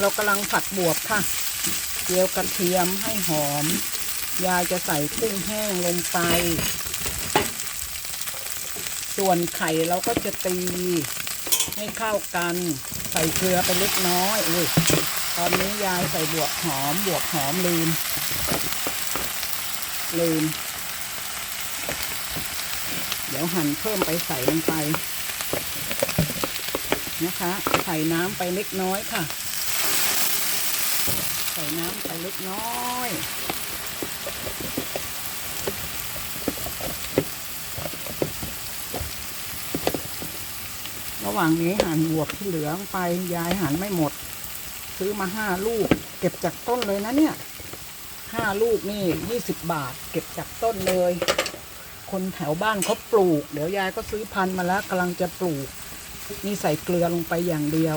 เรากำลังผัดบวบค่ะเจียวกระเทียมให้หอม ยายจะใส่กุ้งแห้งลงไป ส่วนไข่เราก็จะตี ให้เข้ากัน ใส่เกลือไปเล็กน้อยอุ้ยตอนนี้ยายใส่บวบหอม บวบหอมลืม ลืม เดี๋ยวหั่นเพิ่มไปใส่ลงไป นะคะ ใส่น้ำไปเล็กน้อยค่ะ ใส่น้ำไปเล็กน้อยระหว่างนี้หั่นบวบที่เหลืองไปยายหั่นไม่หมด ซื้อมาห้าลูก เก็บจากต้นเลยนะเนี่ยห้าลูกนี่ยี่สิบบาท เก็บจากต้นเลย คนแถวบ้านเขาปลูก เดี๋ยวยายก็ซื้อพันธุ์มาแล้วกำลังจะปลูก นี่ใส่เกลือลงไปอย่างเดียว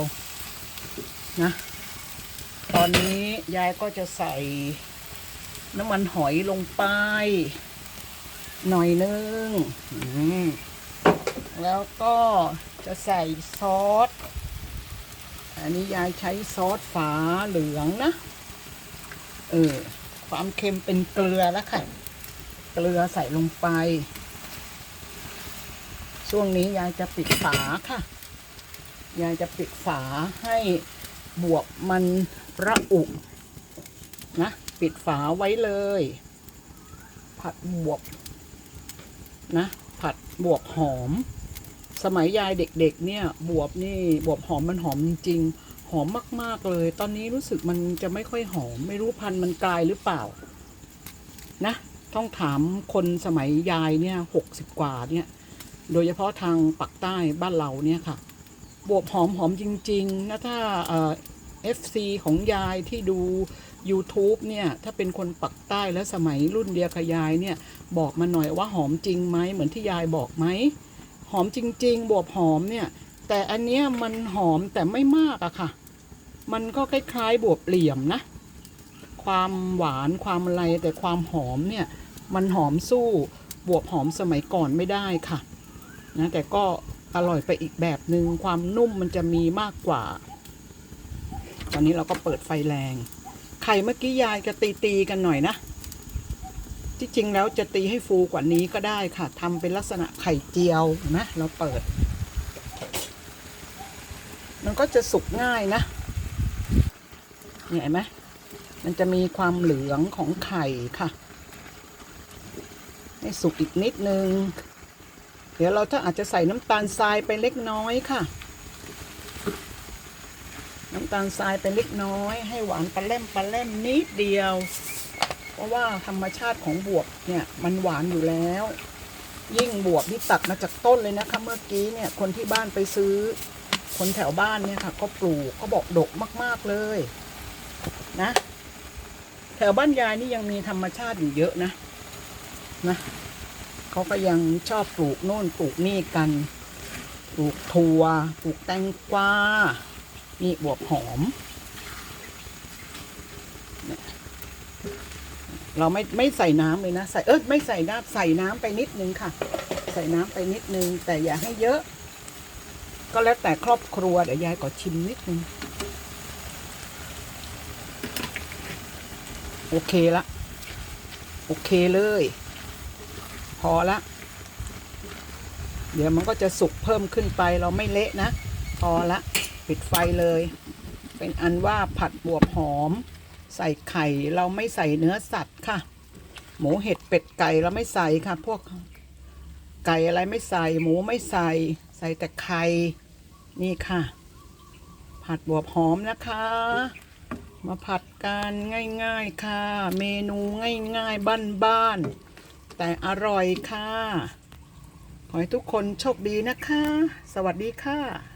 นะ ตอนนี้ยายก็จะใส่น้ำมันหอยลงไป หน่อยนึงแล้วก็จะใส่ซอส อันนี้ยายใช้ซอสฝาเหลืองนะ เออ ความเค็มเป็นเกลือแล้วค่ะ เกลือใส่ลงไป ช่วงนี้ยายจะปิดฝาค่ะ ยายจะปิดฝาให้ บวบมันระอุนะ ปิดฝาไว้เลย ผัดบวบนะ ผัดบวบหอม สมัยยายเด็กๆ เนี่ย บวบนี่บวบหอมมันหอมจริงหอมมากๆเลย ตอนนี้รู้สึกมันจะไม่ค่อยหอม ไม่รู้พันธุ์มันกลายหรือเปล่า นะ ต้องถามคนสมัยยายเนี่ยหกสิบกว่าเนี่ย โดยเฉพาะทางปักใต้บ้านเราเนี่ยค่ะ บวบหอมหอมจริง ๆ นะถ้าเอฟซีของยายที่ดู YouTube เนี่ย ถ้าเป็นคนปักใต้และสมัยรุ่นเดียกยายเนี่ย บอกมาหน่อยว่าหอมจริงไหมเหมือนที่ยายบอกไหม หอมจริง ๆ บวบหอมเนี่ย แต่อันเนี้ยมันหอมแต่ไม่มากอะค่ะ มันก็คล้ายๆบวบเหลี่ยมนะ ความหวานความอะไรแต่ความหอมเนี่ย มันหอมสู้บวบหอมสมัยก่อนไม่ได้ค่ะนะแต่ก็ อร่อยไปอีกแบบหนึง่งความนุ่มมันจะมีมากกว่า ตอนนี้เราก็เปิดไฟแรง ไข่เมื่อกี้ยายจะตีตีกันหน่อยนะ ที่จริงแล้วจะตีให้ฟูกว่านี้ก็ได้ค่ะทำเป็นลักษณะไข่เจียวนไหมเราเปิด มันก็จะสุกง่ายนะเห็นไหมมันจะมีความเหลืองของไข่ค่ะ ให้สุกอีกนิดนึง เดี๋ยวเราถ้าอาจจะใส่น้ำตาลทรายไปเล็กน้อยค่ะ น้ำตาลทรายไปเล็กน้อย ให้หวานปลาเล่มปลาเล่มนิดเดียว เพราะว่าธรรมชาติของบวบเนี่ยมันหวานอยู่แล้ว ยิ่งบวบที่ตัดมาจากต้นเลยนะคะ เมื่อกี้เนี่ยคนที่บ้านไปซื้อ คนแถวบ้านเนี่ยค่ะ ก็ปลูกก็บอกดกมาก ๆเลยนะแถวบ้านยายนี่ยังมีธรรมชาติอยู่เยอะนะนะ เขาก็ยังชอบปลูกโน่นปลูกนี่กัน ปลูกถั่วปลูกแตงกวานี่บวบหอม เราไม่ไม่ใส่น้ำเลยนะ ใส่เออไม่ใส่น้ำใส่น้ำไปนิดนึงค่ะ ใส่น้ำไปนิดนึง แต่อย่าให้เยอะ ก็แล้วแต่ครอบครัวเดี๋ยวยายขอชิมนิดนึงโอเคละ โอเคเลย อละเดี๋ยวมันก็จะสุกเพิ่มขึ้นไปเราไม่เละนะ พอละ ปิดไฟเลย เป็นอันว่าผัดบวบหอม ใส่ไข่เราไม่ใส่เนื้อสัตว์ค่ะ หมูเห็ดเป็ดไก่เราไม่ใส่ค่ะ พวกไก่อะไรไม่ใส่ หมูไม่ใส่ ใส่แต่ไข่นี่ค่ะ ผัดบวบหอมนะคะ มาผัดกันง่ายๆค่ะ เมนูง่ายๆบ้านๆ แต่อร่อยค่ะ ขอให้ทุกคนโชคดีนะคะ สวัสดีค่ะ